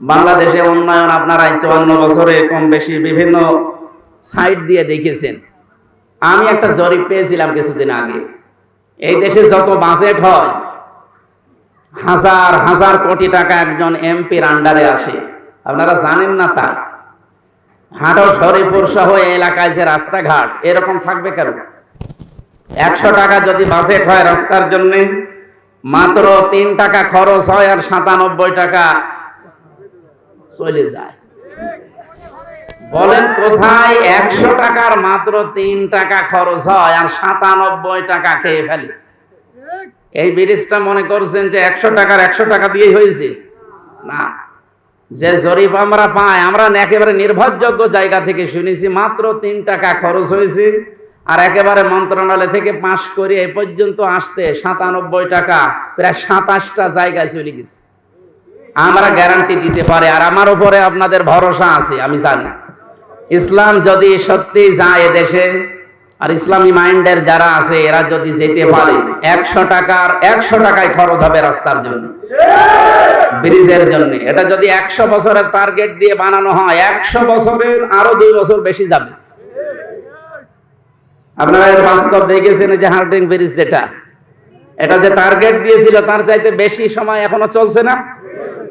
বাংলাদেশে উন্নয়ন আপনারা চুয়ান্ন বছরে কম বেশি বিভিন্ন সাইট দিয়ে দেখেছেন। আমি একটা জরিপ পেয়েছিলাম কিছুদিন আগে। এই দেশে যত বাজেট হয়, হাজার হাজার কোটি টাকা একজন এমপির আন্ডারে আসে। আপনারা জানেন না তা? হাটও শরীপুর সহ এলাকায় যে রাস্তাঘাট, এরকম থাকবে কেন? একশো টাকা যদি বাজেট হয় রাস্তার জন্য, মাত্র তিন টাকা খরচ হয় আর সাতানব্বই টাকা চলে যায়। বলেন কোথায় একশো টাকার মাত্র তিন টাকা খরচ হয় আর সাতানব্বই টাকা খেয়ে ফেলে। এই ব্রিজটা মনে করছেন যে একশো টাকার একশো টাকা দিয়েই হয়েছে। না, যে জরিপ আমরা পাই, আমরা একেবারে নির্ভরযোগ্য জায়গা থেকে শুনেছি, মাত্র তিন টাকা খরচ হয়েছে আর একেবারে মন্ত্রণালয় থেকে পাশ করে এ পর্যন্ত আসতে সাতানব্বই টাকা, প্রায় সাতাশটা জায়গায় চলে গেছে। আমরা গ্যারান্টি দিতে পারি, আর আমার উপরে আপনাদের ভরসা আছে, আমি জানি। ইসলাম যদি সত্যি যায় এদেশে, আর ইসলামী মাইন্ডের যারা আছে, এরা যদি যেতে পারে, একশো টাকার, একশো টাকায় খরচ হবে রাস্তার জন্য, ব্রিজের জন্য। এটা যদি একশো বছরের টার্গেট দিয়ে বানানো হয়, একশো বছরের, আরও দুই বছর বেশি যাবে। আপনারা এর বাস্তব দেখেছেন যে হার্ডিং ব্রিজ যেটা। এটা যে টার্গেট দিয়েছিল, তার চাইতে বেশি সময় এখনও চলছে না।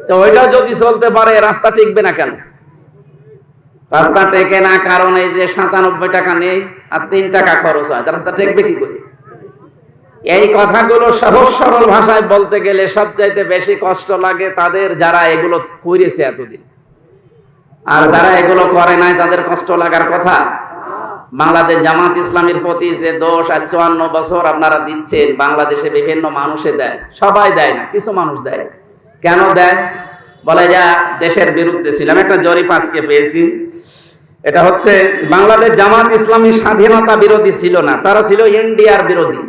তো ওইটাও যদি চলতে পারে, রাস্তা টিকবে না কেন? রাস্তা টেকে না, কারণ এই যে সাতানব্বই টাকা নেই আর তিন টাকা খরচ হয় রাস্তা টেকবে কি করে? এই কথাগুলো সহজ সরল ভাষায় বলতে গেলে সবচাইতে বেশি কষ্ট লাগে তাদের যারা এগুলো করেছে এতদিন। আর যারা এগুলো করে নাই, তাদের কষ্ট লাগার কথা, বাংলাদেশ জামাত ইসলামের প্রতি যে দোষ আর চুয়ান্ন বছর আপনারা দিচ্ছেন, বাংলাদেশে বিভিন্ন মানুষে দেয়, সবাই দেয় না, কিছু মানুষ দেয় কেন দেয় বলে, যা, দেশের বিরুদ্ধে ছিলাম একটা জরিপ আজকে পেয়েছি। এটা হচ্ছে, বাংলাদেশ জামাত ইসলামী স্বাধীনতা বিরোধী ছিল না, তারা ছিল ইন্ডিয়ার বিরোধী।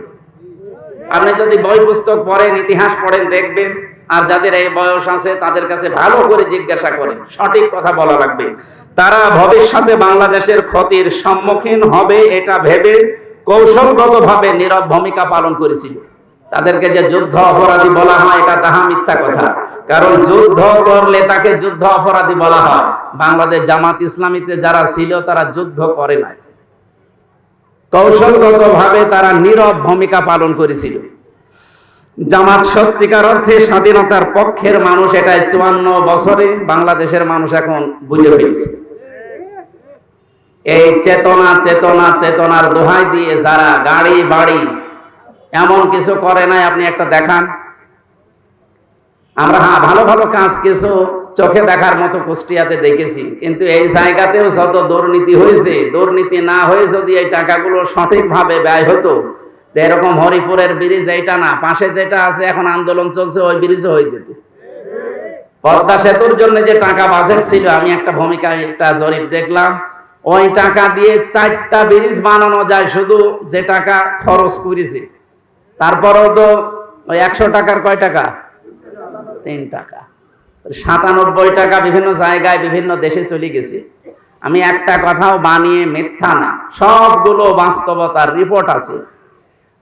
আপনি যদি বই পুস্তক পড়েন, ইতিহাস পড়েন, দেখবেন, আর যাদের এই বয়স আছে, তাদের কাছে ভালো করে জিজ্ঞাসা করেন, সঠিক কথা বলা লাগবে। তারা ভবিষ্যতে বাংলাদেশের ক্ষতির সম্মুখীন হবে, এটা ভেবে কৌশলগতভাবে নীরব ভূমিকা পালন করেছিল। তাদেরকে যে যুদ্ধ অপরাধী বলা হয়, এটা তাহা মিথ্যা কথা। কারণ যুদ্ধ করলে তাকে যুদ্ধ অপরাধী বলা হয়। বাংলাদেশ জামাত ইসলামীতে যারা ছিল, তারা যুদ্ধ করে নাই। কৌশলগতভাবে তারা নীরব ভূমিকা পালন করেছিল। জামাত সত্যিকার অর্থে স্বাধীনতার পক্ষের মানুষ এটাই চুয়ান্ন বছরে বাংলাদেশের মানুষ এখন বুঝে ফেলছে। এই চেতনা চেতনা, চেতনার দোহাই দিয়ে যারা গাড়ি বাড়ি এমন কিছু করে নাই, আপনি একটা দেখান। আমরা হ্যাঁ ভালো ভালো কাজ কিছু, চোখে দেখার মতো কুষ্টিয়াতে দেখেছি। কিন্তু এই জায়গাতেও যত দুর্নীতি হয়েছে, দুর্নীতি না হয়ে যদি এই টাকাগুলো সঠিকভাবে ব্যয় হতো এরকম হরিপুরের ব্রিজ এইটা না, পাশে যেটা আছে, এখন আন্দোলন চলছে, ওই ব্রিজও হয়ে যেত। পদ্মা সেতুর জন্য যে টাকা বাজেট ছিল, আমি একটা ভূমিকা, একটা জরিপ দেখলাম। ওই টাকা দিয়ে চারটা ব্রিজ বানানো যায়, শুধু যে টাকা খরচ করেছে। তারপরেও তো ওই একশো টাকার কয় টাকা? তিন টাকা। সাতানব্বই টাকা বিভিন্ন জায়গায় বিভিন্ন দেশে চলে গেছে। আমি একটা কথাও বানিয়ে মিথ্যা না। সবগুলো বাস্তবতার রিপোর্ট আছে।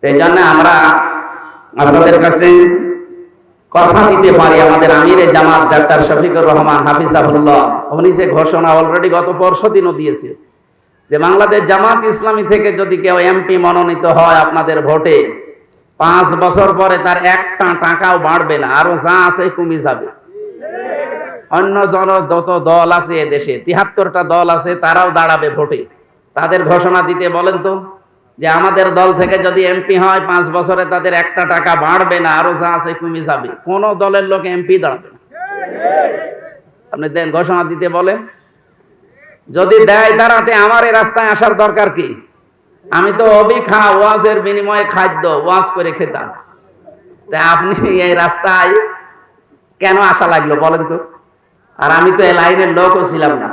এই জন্য আমরা আপনাদের কাছে কথা দিতে পারি আমাদের আমিরে জামাত, ডাক্তার শফিকুর রহমান হাফিজাবুল্লাহ উনি যে ঘোষণা অলরেডি গত পরশু দিনও দিয়েছে যে বাংলাদেশ জামাত ইসলামী থেকে যদি কেউ এমপি মনোনীত হয় আপনাদের ভোটে পাঁচ বছর পরে তার একটা টাকাও বাড়বে না, আরও যা আছে কমে যাবে। অন্য জন যত দল আছে দেশে তিহাত্তরটা দল আছে, তারাও দাঁড়াবে ভোটে। তাদের ঘোষণা দিতে বলেন তো, যে আমাদের দল থেকে যদি এমপি হয়, পাঁচ বছরে তাদের একটা টাকা বাড়বে না, আরও যা আছে কমে যাবে। কোন দলের লোক এমপি দাঁড়াবে না। আপনি ঘোষণা দিতে বলেন। যদি দেয় দাঁড়াতে আমার এই রাস্তায় আসার দরকার কি? আমি তো অবিখা ওয়াজের বিনিময়ে খাদ্য ওয়াজ করে খেতাম। তা আপনি এই রাস্তায় কেন আসা লাগল বলেন তো? আর আমি তো এই লাইনের লোকও ছিলাম না।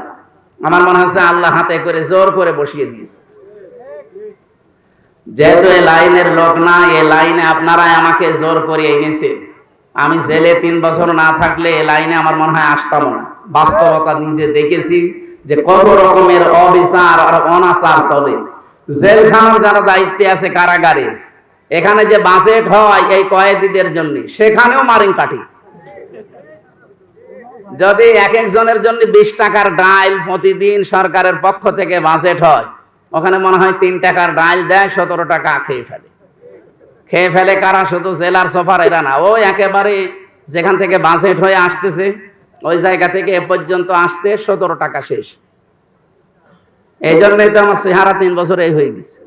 আমার মনে হচ্ছে আল্লাহ হাতে করে জোর করে বসিয়ে দিয়েছে। যেহেতু এই লাইনের লোক না, এই লাইনে আপনারাই আমাকে জোর করে এনেছে আমি জেলে তিন বছর না থাকলে এই লাইনে আমার মনে হয় আসতাম না। বাস্তবতা নিজে দেখেছি যে কত রকমের অবিচার আর অনাচার চলে। জেলখানার যারা দায়িত্বে আছে কারাগারে। এখানে যে বাজেট হয় এই কয়েদিদের জন্য, সেখানেও মারিং কাঠি। যদি এক একজনের জন্য বিশ টাকার ডাইল প্রতিদিন সরকারের পক্ষ থেকে বাজেট হয়, ওখানে মনে হয় তিন টাকার ডাইল দেয়, সতেরো টাকা খেয়ে ফেলে। খেয়ে ফেলে কারা? শুধু জেলার সফার, এরা না। ও একেবারে যেখান থেকে বাজেট হয়ে আসতেছে, ওই জায়গা থেকে এ পর্যন্ত আসতে সতেরো টাকা শেষ। এই জন্যই তো আমার চেহারা তিন বছর এই হয়ে গেছে।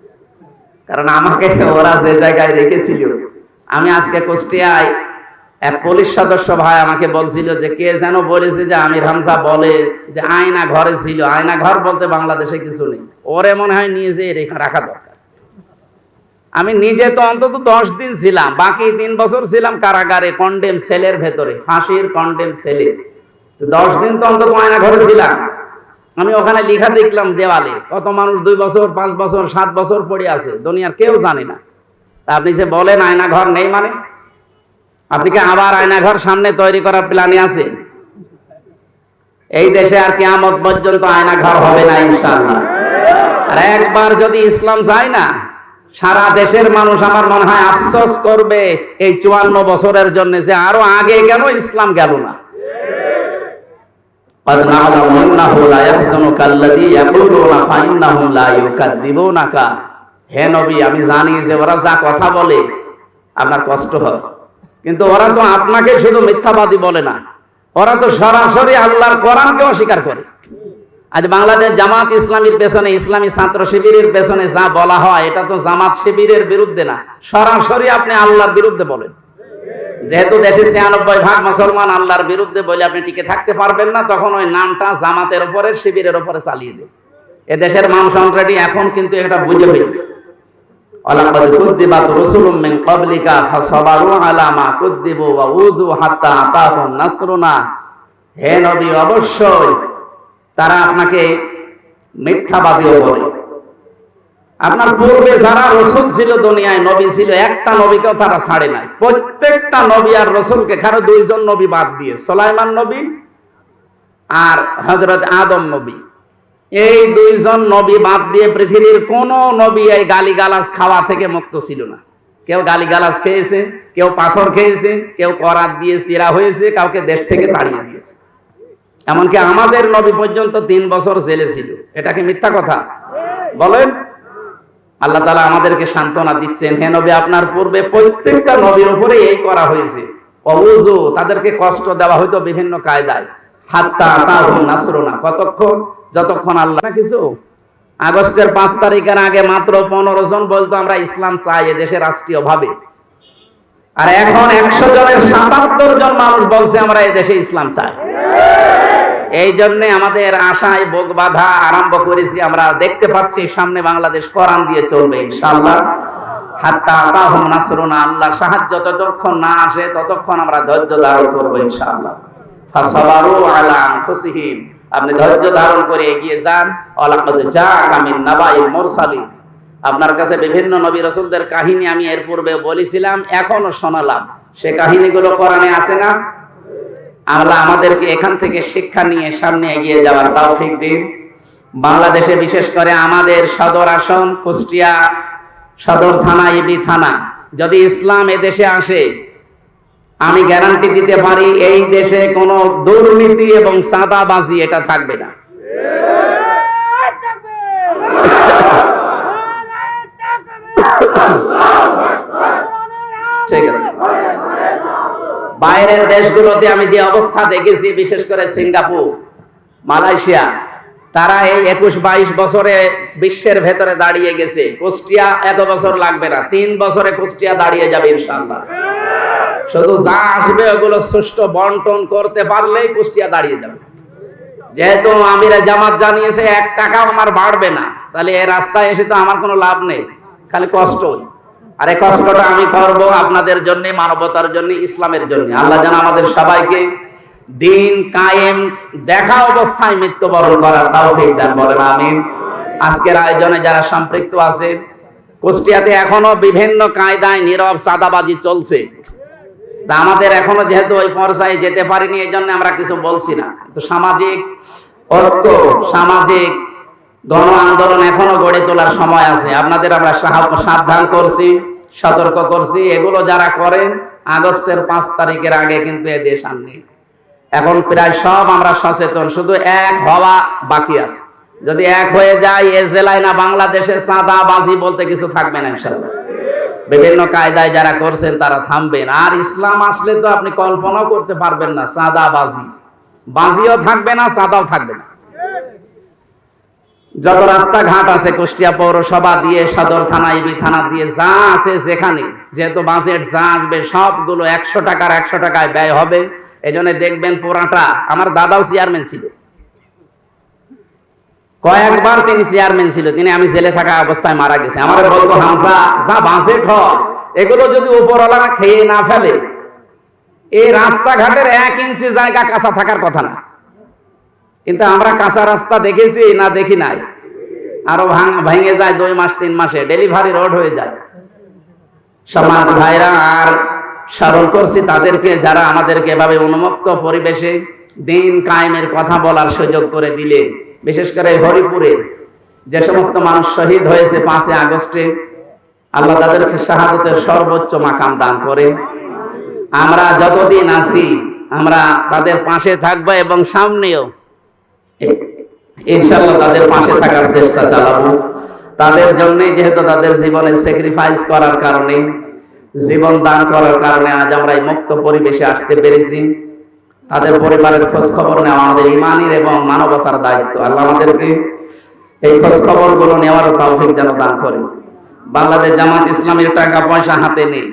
কারণ আমাকে ওরা যে জায়গায় রেখেছিল, আমি আজকে কুষ্টিয়ায় এক পুলিশ সদস্য ভাই আমাকে বলছিল যে, কে যেন বলেছে যে, আমির হামজা বলে যে, আয়না ঘরে ছিল। আয়না ঘর বলতে বাংলাদেশে কিছু নেই। ওরে মনে হয় নিয়ে যেয়ে রেখা রাখা দরকার। আমি নিজে তো অন্তত দশ দিন ছিলাম, বাকি তিন বছর ছিলাম কারাগারে কন্ডেম সেলের ভেতরে, ফাঁসির কন্ডেম সেলে দশ দিন তো অন্তত আয়না ঘরে ছিলাম আমি ওখানে লেখা দেখলাম দেওয়ালে, কত মানুষ দুই বছর, পাঁচ বছর, সাত বছর পড়ে আছে, দুনিয়ার কেউ জানে না। আপনি যে বলেন আয়না ঘর নেই মানে? আপনি কি আবার আয়না ঘর সামনে তৈরি করার প্ল্যানে আছে এই দেশে আর কেয়ামত পর্যন্ত আয়না ঘর হবে না আর একবার যদি ইসলাম যায় না, সারা দেশের মানুষ আমার মনে হয় আফসোস করবে, এই চুয়ান্ন বছরের জন্য যে আরও আগে কেন ইসলাম গেল না? قد نعلم انه لا يحزنك الذي يقولون فانهم لا يكذبونك হে নবী আমি জানি যে ওরা যা কথা বলে আপনার কষ্ট হয় কিন্তু ওরা তো আপনাকে শুধু মিথ্যাবাদী বলে না ওরা তো সরাসরি আল্লাহর কোরআনকে অস্বীকার করে আজ বাংলাদেশ জামাত ইসলামীর পেছনে ইসলামী ছাত্র শিবিরের পেছনে যা বলা হয় এটা তো জামাত শিবিরের বিরুদ্ধে না সরাসরি আপনি আল্লাহর বিরুদ্ধে বলেন যেহেতু দেশে ছিয়ানব্বই ভাগ মুসলমান আল্লাহর বিরুদ্ধে বলে আপনি টিকে থাকতে পারবেন না, তখন ওই নামটা জামাতের উপরে, শিবিরের উপরে চালিয়ে দিন এ দেশের মানুষ অলরেডি এখন কিন্তু এটা বুঝে ফেলেছে। ওয়ালাকাদ কুযযিবাত রুসুলুম ক্বাবলিকা ফাসাবারু আলা মা কুযযিবু ওয়া উযু হাত্তা আতাহুম নাসরুনা। হে নবী, অবশ্যই তারা আপনাকে মিথ্যাবাদীও বলে। আপনার পূর্বে যারা রসুল ছিল দুনিয়ায়, নবী ছিল, একটা নবীকেও তারা ছাড়ে নাই। প্রত্যেকটা নবী আর রসুলকে কারও দুইজন নবী বাদ দিয়ে, সোলাইমান নবী আর হজরত আদম নবী। এই দুইজন নবী বাদ দিয়ে পৃথিবীর কোন নবী এই গালিগালাজ খাওয়া থেকে মুক্ত ছিল না। কেউ গালিগালাজ খেয়েছে, কেউ পাথর খেয়েছে, কেউ করাত দিয়ে চিরা হয়েছে, কাউকে দেশ থেকে তাড়িয়ে দিয়েছে। এমনকি আমাদের নবী পর্যন্ত তিন বছর জেলে ছিল। এটা কি মিথ্যা কথা? বলেন। আল্লাহ তালা আমাদেরকে সান্ত্বনা দিচ্ছেন, হে নবী, আপনার পূর্বে প্রত্যেকটা নবীর উপরে এই করা হয়েছে। অবুজু, তাদেরকে কষ্ট দেওয়া হয়তো বিভিন্ন কায়দায়। যতক্ষণ আল্লাহ কিছু। আগস্টের পাঁচ আগে মাত্র পনেরো জন বলতো, আমরা ইসলাম চাই রাষ্ট্রীয় ভাবে আর এখন একশো সাতাত্তর জন মানুষ বলছে, আমরা দেশে ইসলাম চাই। এই জন্যে আমাদের আশায় বোক বাধা আরম্ভ করেছি। আমরা দেখতে পাচ্ছি সামনে বাংলাদেশ কোরআন দিয়ে চলবে করব ইনশাআল্লাহ। আপনার কাছে বিভিন্ন নবী রাসূলদের কাহিনী আমি এর পূর্বে বলেছিলাম, এখনও শোনালাম। সে কাহিনীগুলো কোরআনে আছে না? আল্লাহ আমাদেরকে এখান থেকে শিক্ষা নিয়ে সামনে এগিয়ে যাওয়ার তৌফিক দিন। বাংলাদেশে বিশেষ করে আমাদের সদর আসন কুষ্টিয়া সদর থানা, ইবি থানা। যদি ইসলাম এ দেশে আসে, আমি গ্যারান্টি দিতে পারি, এই দেশে কোনো দুর্নীতি এবং চাঁদাবাজি এটা থাকবে না। ঠিক আছে। বাইরের দেশগুলোতে আমি যে অবস্থা দেখেছি, বিশেষ করে সিঙ্গাপুর, মালয়েশিয়া, তারা এই একুশ বাইশ বছরে বিশ্বের ভেতরে দাঁড়িয়ে গেছে। কুষ্টিয়া এত বছর লাগবে না, তিন বছরে কুষ্টিয়া দাঁড়িয়ে যাবে ইনশাল্লাহ শুধু যা আসবে ওগুলো সুষ্ঠু বন্টন করতে পারলেই কুষ্টিয়া দাঁড়িয়ে যাবে। যেহেতু আমিরা জামাত জানিয়েছে, এক টাকাও আমার বাড়বে না, তাহলে এই রাস্তায় এসে তো আমার কোনো লাভ নেই, খালি কষ্টই আর কষ্টটা আমি করব আপনাদের জন্য, মানবতার জন্য, ইসলামের জন্য। আল্লাহ যেন আমাদের সবাইকে দিন কায়েম, দেখা অবস্থায় মৃত্যুবরণ করার তৌফিক বলেন, আমিন। আজকের আয়োজনে যারা সম্পৃক্ত আছে, কুষ্টিয়াতে এখনও বিভিন্ন কায়দায় নীরব সাদাবাজি চলছে। তা আমাদের এখনও যেহেতু ওই পর্যায়ে যেতে পারিনি এই জন্য আমরা কিছু বলছি না। তো সামাজিক ঐক্য, সামাজিক গণ আন্দোলন এখনও গড়ে তোলার সময় আছে। আপনাদের আমরা সাবধান করছি। সতর্ক করছি। এগুলো যারা করেন, আগস্টের পাঁচ তারিখের আগে কিন্তু এ দেশ আর এখন প্রায় সব আমরা সচেতন, শুধু এক হওয়া বাকি আছে। যদি এক হয়ে যায়, এ জেলায় না, বাংলাদেশে সাদা বাজি বলতে কিছু থাকবে না, ইনশাল্লাহ। বিভিন্ন কায়দায় যারা করছেন, তারা থামবেন। আর ইসলাম আসলে তো আপনি কল্পনাও করতে পারবেন না সাদা বাজি বাজিও থাকবে না সাদাও থাকবে না। যত রাস্তাঘাট আছে কুষ্টিয়া পৌরসভা দিয়ে, সদর থানা, ইবি থানা দিয়ে, যা আছে যেখানে, যেহেতু বাজেট যা আসবে, সবগুলো একশো টাকার একশো টাকায় ব্যয় হবে। এই জন্য দেখবেন পুরাটা, আমার দাদাও চেয়ারম্যান ছিল। কয়েকবার তিনি চেয়ারম্যান ছিল, তিনি আমি জেলে থাকা অবস্থায় মারা গেছে। আমার বলতো হামসা যা বাজেট হয়, এগুলো যদি উপরওয়ালা খেয়ে না ফেলে, এই রাস্তাঘাটের এক ইঞ্চি জায়গা কাঁচা থাকার কথা না। কিন্তু আমরা কাঁচা রাস্তা দেখেছি, না দেখি নাই। আরও ভাঙ- যায় দুই মাস, তিন মাসে, ডেলিভারি রোড হয়ে যায়। সমাজ ভাইরা, আর স্মরণ করছি তাদেরকে, যারা আমাদেরকে এভাবে উন্মুক্ত পরিবেশে দিন কায়েমের কথা বলার সুযোগ করে দিলে, বিশেষ করে হরিপুরে যে সমস্ত মানুষ শহীদ হয়েছে পাঁচই আগস্টে, আল্লাহ তাদেরকে শাহাদতের সর্বোচ্চ মাকাম দান করে। আমরা যতদিন আছি, আমরা তাদের পাশে থাকব এবং সামনেও ইনশাল্লাহ তাদের পাশে থাকার চেষ্টা চালাবো। তাদের জন্য যেহেতু তাদের জীবনে স্যাক্রিফাইস করার কারণে, জীবন দান করার কারণে আজ আমরা এই মুক্ত পরিবেশে আসতে পেরেছি। তাদের পরিবারের খোঁজ খবর নেওয়া আমাদের ইমানের এবং মানবতার দায়িত্ব। আল্লাহ আমাদেরকে এই খোঁজ খবরগুলো নেওয়ার তৌফিক যেন দান করে। বাংলাদেশ জামাত ইসলামের টাকা পয়সা হাতে নেই।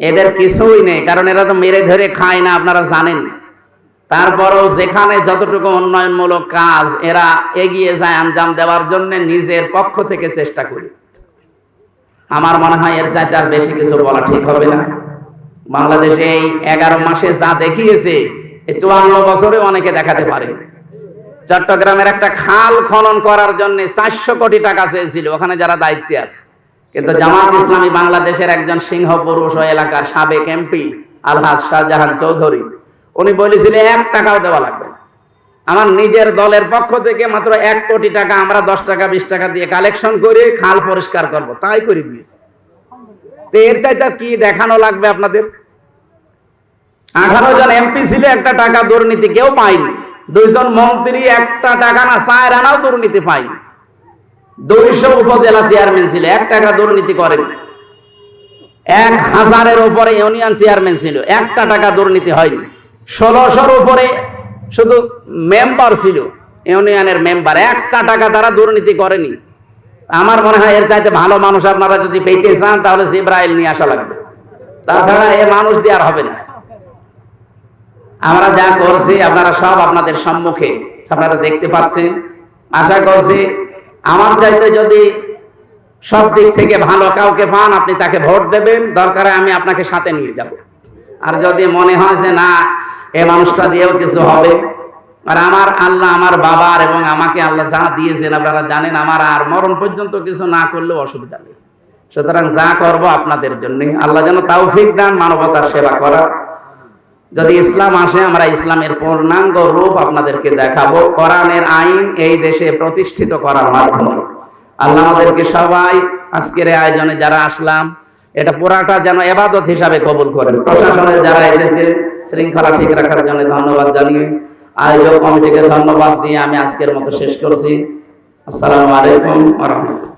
এদের কিছুই নেই, কারণ এরা তো মেরে ধরে খায় না, আপনারা জানেন। তারপরও যেখানে যতটুকু উন্নয়নমূলক কাজ, এরা এগিয়ে যায় আঞ্জাম দেওয়ার জন্য নিজের পক্ষ থেকে চেষ্টা করি। আমার মনে হয় এর চাইতে আর বেশি কিছু বলা ঠিক হবে না। বাংলাদেশে এই এগারো মাসে যা দেখিয়েছে, এই চুয়ান্ন বছরে অনেকে দেখাতে পারে চট্টগ্রামের একটা খাল খনন করার জন্য চারশো কোটি টাকা চেয়েছিল, ওখানে যারা দায়িত্বে আছে। কিন্তু জামাত ইসলামী বাংলাদেশের একজন সিংহ পুরুষ ও এলাকার সাবেক এমপি আলহাজ শাহজাহান চৌধুরী উনি বলেছিলেন, এক টাকাও দেওয়া লাগবে না। আমার নিজের দলের পক্ষ থেকে মাত্র এক কোটি টাকা, আমরা দশ টাকা, বিশ টাকা দিয়ে কালেকশন করে খাল পরিষ্কার করব। তাই করে দিয়েছি। এর চাইতে কি দেখানো লাগবে আপনাদের? আঠারো জন এমপি ছিল, একটা টাকা দুর্নীতি কেউ পায়নি। দুইজন মন্ত্রী, একটা টাকা না, চায়ের আনাও দুর্নীতি পায়নি। দুইশো উপজেলা চেয়ারম্যান ছিল, এক টাকা দুর্নীতি করেনি। এক হাজারের উপরে ইউনিয়ন চেয়ারম্যান ছিল, একটা টাকা দুর্নীতি হয়নি। ষোলোশোর উপরে শুধু মেম্বার ছিল। ইউনিয়নের মেম্বার একটা টাকা তারা দুর্নীতি করেনি। আমার মনে হয় এর চাইতে ভালো মানুষ আপনারা যদি পেতে চান, তাহলে জিব্রাইল নিয়ে আসা লাগবে। তাছাড়া এ মানুষ দিয়ে আর হবে না। আমরা যা করছি, আপনারা সব আপনাদের সম্মুখে আপনারা দেখতে পাচ্ছেন। আশা করছি আমার চাইতে যদি সব দিক থেকে ভালো কাউকে পান, আপনি তাকে ভোট দেবেন। দরকারে আমি আপনাকে সাথে নিয়ে যাব। আর যদি মনে হয় যে না, এ মানুষটা দিয়েও কিছু হবে, আর আমার আল্লাহ আমার বাবার এবং আমাকে আল্লাহ যা দিয়েছেন আপনারা জানেন, আমার আর মরণ পর্যন্ত কিছু না করলেও অসুবিধা নেই। সুতরাং যা করব আপনাদের জন্য। আল্লাহ যেন তৌফিক দান, মানবতার সেবা করা। যদি ইসলাম আসে, আমরা ইসলামের পূর্ণাঙ্গ রূপ আপনাদেরকে দেখাবো। কোরআনের আইন এই দেশে প্রতিষ্ঠিত করার মাধ্যমে। আল্লাহ আমাদেরকে সবাই আজকের আয়োজনে যারা আসলাম এটা পুরাটা যেন এবাদত হিসাবে কবুল করেন। প্রশাসনের যারা এসেছে, শৃঙ্খলা ঠিক রাখার জন্য ধন্যবাদ জানিয়ে আয়োজক কমিটিকে ধন্যবাদ দিয়ে আমি আজকের মতো শেষ করছি। আসসালামু আলাইকুম রাহমাতুল্লাহ।